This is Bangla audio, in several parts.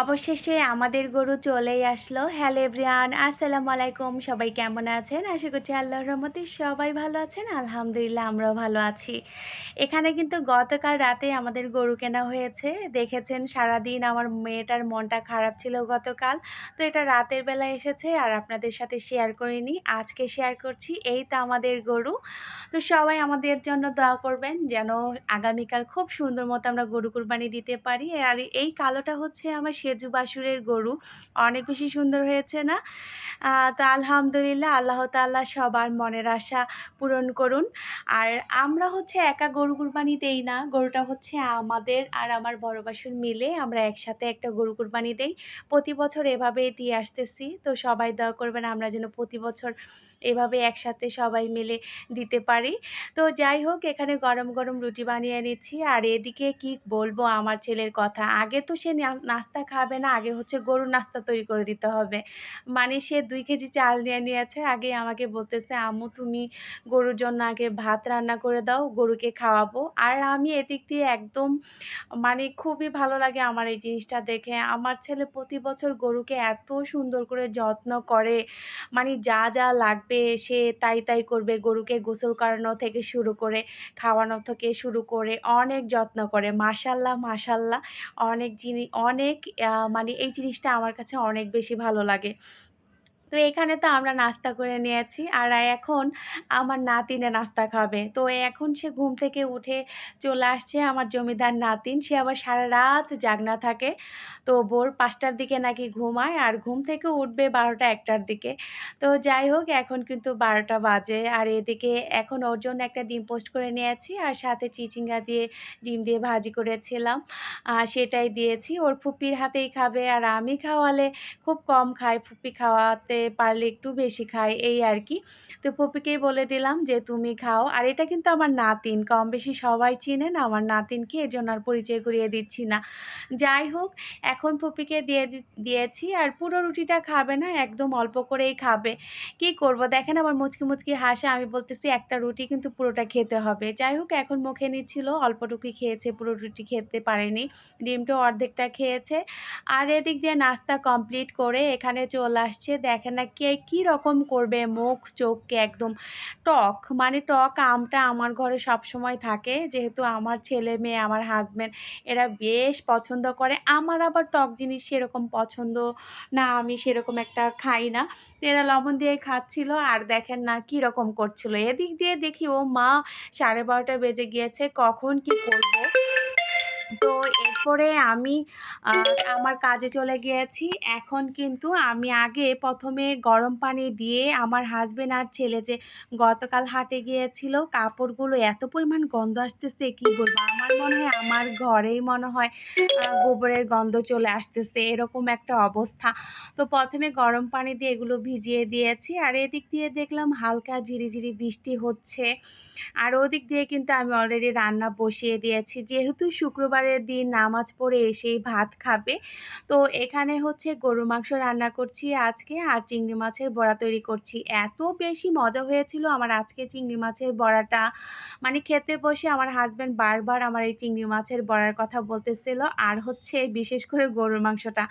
অবশেষে আমাদের গরু চলেই আসলো। হ্যালো এভরিয়ান আসসালামু আলাইকুম। সবাই কেমন আছেন? আশা করছি আল্লাহর রহমতে সবাই ভালো আছেন। আলহামদুলিল্লাহ, আমরাও ভালো আছি। এখানে কিন্তু গতকাল রাতে আমাদের গরু কেনা হয়েছে। দেখেছেন, সারাদিন আমার মেয়েটার মনটা খারাপ ছিল গতকাল। তো এটা রাতের বেলা এসেছে আর আপনাদের সাথে শেয়ার করিনি। আজকে শেয়ার করছি এই তো আমাদের গরু। তো সবাই আমাদের জন্য দোয়া করবেন যেন আগামীকাল খুব সুন্দর মতো আমরা গরু কুরবানি দিতে পারি। আর এই কালোটা হচ্ছে আমার সেজু বাসুরের গরু অনেক বেশি সুন্দর হয়েছে না? তো আলহামদুলিল্লাহ আল্লাহ তাল্লাহ সবার মনের আশা পূরণ করুন। আর আমরা হচ্ছে একা গরু কুরবানি দেই না, গরুটা হচ্ছে আমাদের আর আমার বড় বাসুর মিলে আমরা একসাথে একটা গরু কুরবানি দেই। প্রতি বছর এভাবেই দিয়ে আসতেছি, তো সবাই দোয়া করবেন আমরা যেন প্রতি বছর এভাবে একসাথে সবাই মিলে দিতে পারি। তো যাই হোক, এখানে গরম গরম রুটি বানিয়ে নিচ্ছি। আর এদিকে কি বলব আমার ছেলের কথা, আগে তো সে নাস্তা খাবে না, আগে হচ্ছে গরুর নাস্তা তৈরি করে দিতে হবে। মানে সে দুই কেজি চাল নিয়ে নিয়েছে আগে আমাকে বলতেছে, আম্মু, তুমি গরুর জন্য আগে ভাত রান্না করে দাও, গরুকে খাওয়াবো। আর আমি এদিক দিয়ে একদম মানে খুবই ভালো লাগে আমার এই জিনিসটা দেখে। আমার ছেলে প্রতি বছর গরুকে এত সুন্দর করে যত্ন করে মানে যা যা লাগবে সে তাই তাই করবে, গরুকে গোসল করানো থেকে শুরু করে, খাওয়ানো থেকে শুরু করে অনেক যত্ন করে মাসাল্লাহ মাসাল্লাহ অনেক জিনিস অনেক মানে এই জিনিসটা আমার কাছে অনেক বেশি ভালো লাগে। তো এখানে তো আমরা নাস্তা করে নিয়েছি। আর এখন আমার নাতিনে নাস্তা খাবে। তো এখন সে ঘুম থেকে উঠে চলে আসছে আমার জমিদার নাতিন। সে আবার সারা রাত জাগনা থাকে। তো ভোর পাঁচটার দিকে নাকি ঘুমায় আর ঘুম থেকে উঠবে বারোটা একটার দিকে। তো যাই হোক, এখন কিন্তু বারোটা বাজে। আর এদিকে এখন ওর জন্য একটা ডিম পোস্ট করে নিয়েছি আর সাথে চিচিঙ্গা দিয়ে ডিম দিয়ে ভাজি করেছিলাম। আর সেটাই দিয়েছি। ওর ফুপির হাতেই খাবে। আর আমি খাওয়ালে খুব কম খাই ফুপি খাওয়াতে। পারলে একটু বেশি খাই, এই আর কি তো পপিকেই বলে দিলাম যে, তুমি খাও। আর এটা কিন্তু আমার নাতিন কম বেশি সবাই চিনেন আমার নাতিনকে, এর জন্য আর পরিচয় করিয়ে দিচ্ছি না। যাই হোক, এখন পপিকে দিয়ে দিয়েছি আর পুরো রুটিটা খাবে না, একদম অল্প করেই খাবে। কি করব? দেখেন আমার মুচকি মুচকি হাসে, আমি বলতেছি, একটা রুটি কিন্তু পুরোটা খেতে হবে। যাই হোক, এখন মুখে নিচ্ছিল অল্পটুকুই খেয়েছে, পুরো রুটি খেতে পারেনি ডিমটা অর্ধেকটা খেয়েছে। আর এদিক দিয়ে নাস্তা কমপ্লিট করে এখানে চলে আসছে, দেখেন না কে কী রকম করবে? মুখ, চোখকে একদম টক মানে টক আমটা আমার ঘরে সব সময় থাকে। যেহেতু আমার ছেলে মেয়ে, আমার হাজব্যান্ড এরা বেশ পছন্দ করে। আমার আবার টক জিনিস সেরকম পছন্দ না, আমি সেরকম একটা খাই না। এরা লবণ দিয়ে খাচ্ছিল আর দেখেন না কী রকম করছিল। এদিক দিয়ে দেখি, ও মা সাড়ে বারোটা বেজে গিয়েছে, কখন কি করব? তো এরপরে আমি আমার কাজে চলে গিয়েছি। এখন কিন্তু আমি আগে প্রথমে গরম পানি দিয়ে আমার হাজবেন্ড আর ছেলে যে গতকাল হাটে গিয়েছিল, কাপড়গুলো এত পরিমাণ গন্ধ আসতেছে, কি বলব? আমার মনে হয়, আমার ঘরেই মনে হয় গোবরের গন্ধ চলে আসতেছে, এরকম একটা অবস্থা। তো প্রথমে গরম পানি দিয়ে এগুলো ভিজিয়ে দিয়েছি, আর এদিক দিয়ে দেখলাম হালকা ঝিরিঝিরি বৃষ্টি হচ্ছে। আর ওদিক দিয়ে কিন্তু আমি অলরেডি রান্না বসিয়ে দিয়েছি। যেহেতু শুক্রবারের দিন, নামাজ পড়ে এসেই ভাত খাবে। তো এখানে হচ্ছে গরু মাংস রান্না করছি আজকে আর চিংড়ি মাছের বড়া তৈরি করছি। এত বেশি মজা হয়েছিল আমার আজকে চিংড়ি মাছের বড়াটা। মানে খেতে বসে আমার হাজব্যান্ড বারবার আমার এই চিংড়ি মাছের বড়ার কথা বলতেছিল। আর হচ্ছে বিশেষ করে গরুর মাংসটা।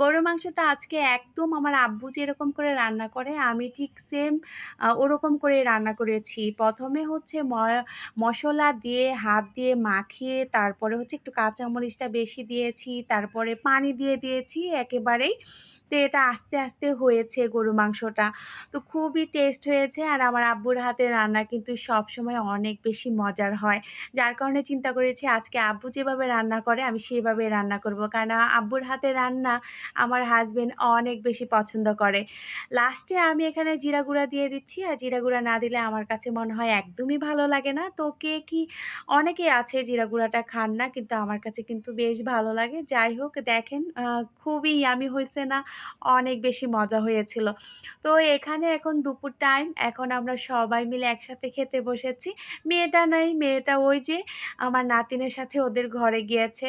গরুর মাংসটা আজকে একদম আমার আব্বু যেরকম করে রান্না করে, আমি ঠিক সেম ওরকম করে রান্না করেছি। প্রথমে হচ্ছে মশলা দিয়ে, হাত দিয়ে মাখিয়ে, তারপরে হচ্ছে একটু কাঁচামরিচটা বেশি দিয়েছি তারপরে পানি দিয়ে দিয়েছি একেবারেই। তো এটা আস্তে আস্তে হয়েছে গরু মাংসটা। তো খুবই টেস্ট হয়েছে আর আমার আব্বুর হাতে রান্না কিন্তু সব সময় অনেক বেশি মজার হয়। যার কারণে চিন্তা করেছি আজকে আব্বু যেভাবে রান্না করে আমি সেভাবে রান্না করব। কারণ আব্বুর হাতে রান্না আমার হাজবেন্ড অনেক বেশি পছন্দ করে। লাস্টে আমি এখানে জিরা গুঁড়া দিয়ে দিচ্ছি আর জিরা গুঁড়া না দিলে আমার কাছে মনে হয় একদমই ভালো লাগে না। তো কে কি, অনেকে আছে জিরা গুঁড়াটা খান না, কিন্তু আমার কাছে কিন্তু বেশ ভালো লাগে। যাই হোক, দেখেন খুবই ইয়ামি হয়েছে না। অনেক বেশি মজা হয়েছিল। তো এখানে এখন দুপুর টাইম, এখন আমরা সবাই মিলে একসাথে খেতে বসেছি। মেয়েটা নাই, মেয়েটা ওই যে আমার নাতিনের সাথে ওদের ঘরে গিয়েছে।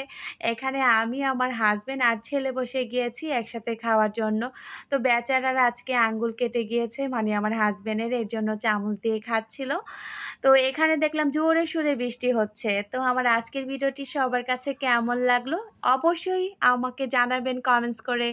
এখানে আমি, আমার হাসব্যান্ড আর ছেলে বসে গিয়েছি একসাথে খাওয়ার জন্য। তো বেচারারা আজকে আঙ্গুল কেটে গিয়েছে, মানে আমার হাসব্যান্ডের, এর জন্য চামচ দিয়ে খাচ্ছিল। তো এখানে দেখলাম জোরে সোরে বৃষ্টি হচ্ছে। তো আমার আজকের ভিডিওটি সবার কাছে কেমন লাগল? অবশ্যই আমাকে জানাবেন কমেন্টস করে।